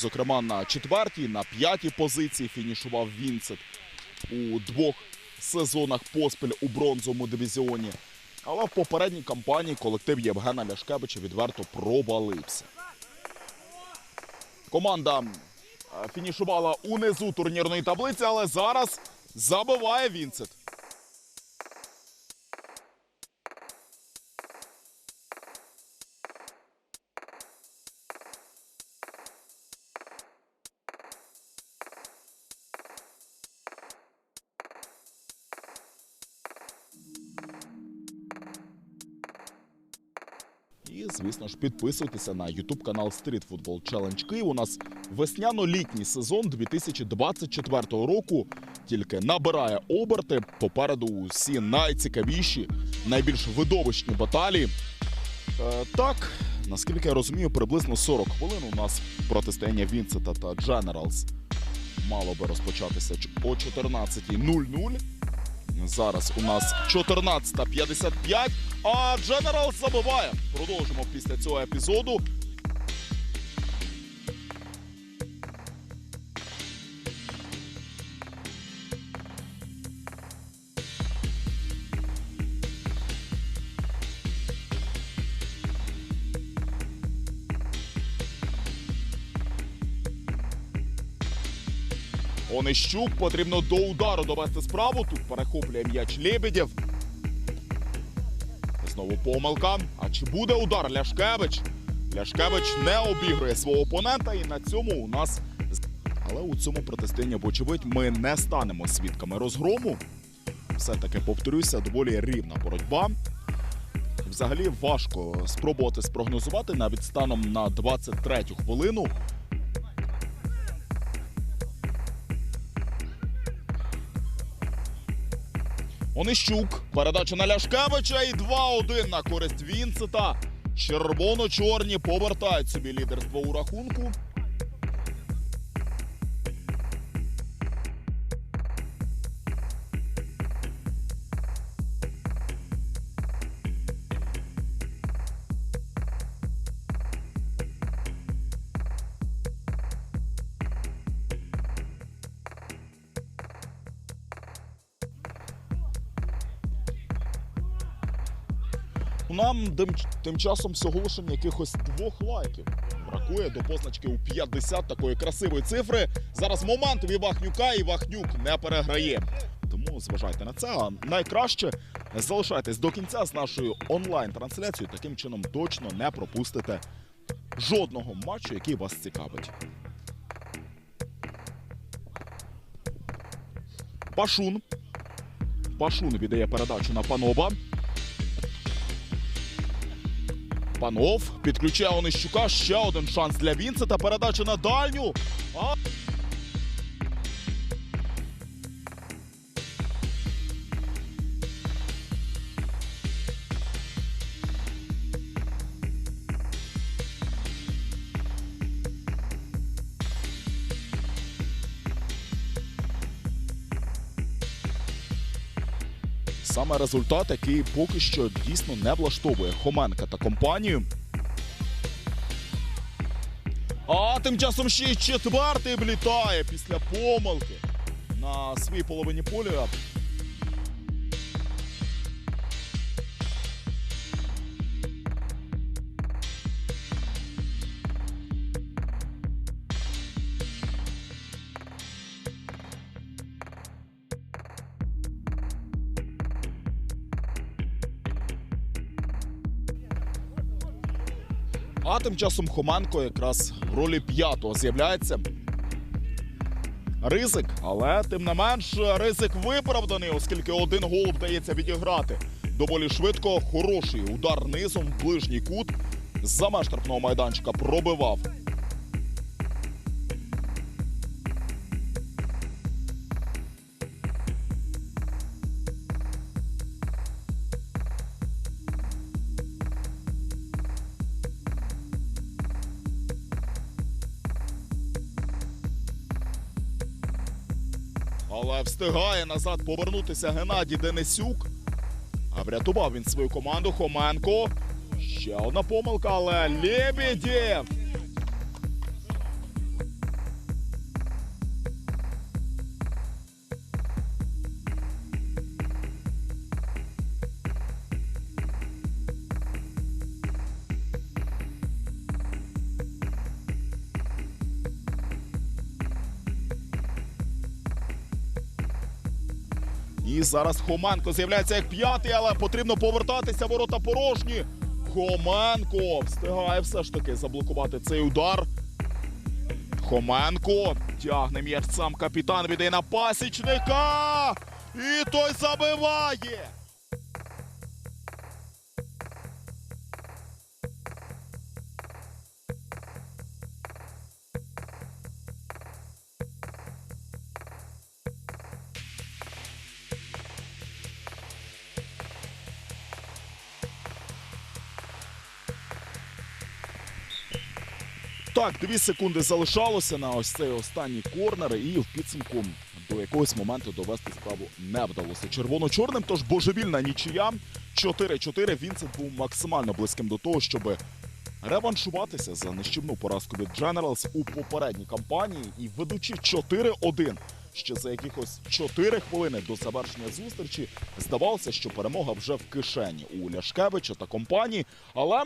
Зокрема, на четвертій, на п'ятій позиції фінішував Вінцет у двох сезонах поспіль у бронзовому дивізіоні. Але в попередній кампанії колектив Євгена Ляшкевича відверто провалився. Команда е, фінішувала унизу турнірної таблиці, але зараз забиває Вінцет. І, звісно ж, підписуйтеся на YouTube канал Street Football Challenge Київ. У нас весняно-літній сезон 2024 року тільки набирає оберти. Попереду усі найцікавіші, найбільш видовищні баталії. Е, так, наскільки я розумію, приблизно 40 хвилин у нас протистояння Вінцета та Generals мало би розпочатися о 14.00. Зараз у нас 14.55, а General забиває. Продовжимо після цього епізоду. Онищук потрібно до удару довести справу. Тут перехоплює м'яч Лебедєв. Знову помилка. А чи буде удар Ляшкевич? Ляшкевич не обігрує свого опонента, і на цьому у нас. Але у цьому протистоянні, вочевидь, ми не станемо свідками розгрому. Все-таки повторюся, доволі рівна боротьба. Взагалі важко спробувати спрогнозувати навіть станом на 23-ю хвилину. Онищук. Передача на Ляшкевича і 2-1 на користь Вінцета. Червоно-чорні повертають собі лідерство у рахунку. Нам тим, тим часом всього лише якихось двох лайків. Бракує до позначки у 50 такої красивої цифри. Зараз момент від Вахнюка і Вахнюк не переграє. Тому зважайте на це. А найкраще залишайтесь до кінця з нашою онлайн-трансляцією. Таким чином точно не пропустите жодного матчу, який вас цікавить. Пашун. Пашун віддає передачу на Панова. Панов підключає Онищука. Ще один шанс для Вінцета. Передача на дальню. А... Саме результат, який поки що дійсно не влаштовує Хоменка та компанію. А тим часом ще й четвертий влітає після помилки на своїй половині поля. А тим часом Хоменко якраз в ролі п'ятого з'являється. Ризик, але тим не менш ризик виправданий, оскільки один гол вдається відіграти. Доволі швидко хороший удар низом в ближній кут меж штрафного майданчика пробивав. Але встигає назад повернутися Геннадій Денисюк. А врятував він свою команду Хоменко. Ще одна помилка, але Лебедєв. І зараз Хоменко з'являється як п'ятий, але потрібно повертатися ворота порожні. Хоменко встигає все ж таки заблокувати цей удар. Хоменко тягне м'яч сам капітан віддає на пасічника. І той забиває. Так, дві секунди залишалося на ось цей останній корнер, і в підсумку до якогось моменту довести справу не вдалося. Червоно-чорним, тож божевільна нічия. 4-4. Вінсент був максимально близьким до того, щоб реваншуватися за нищівну поразку від Generals у попередній кампанії і ведучи 4-1. Ще за якихось 4 хвилини до завершення зустрічі здавалося, що перемога вже в кишені у Ляшкевича та компанії. Але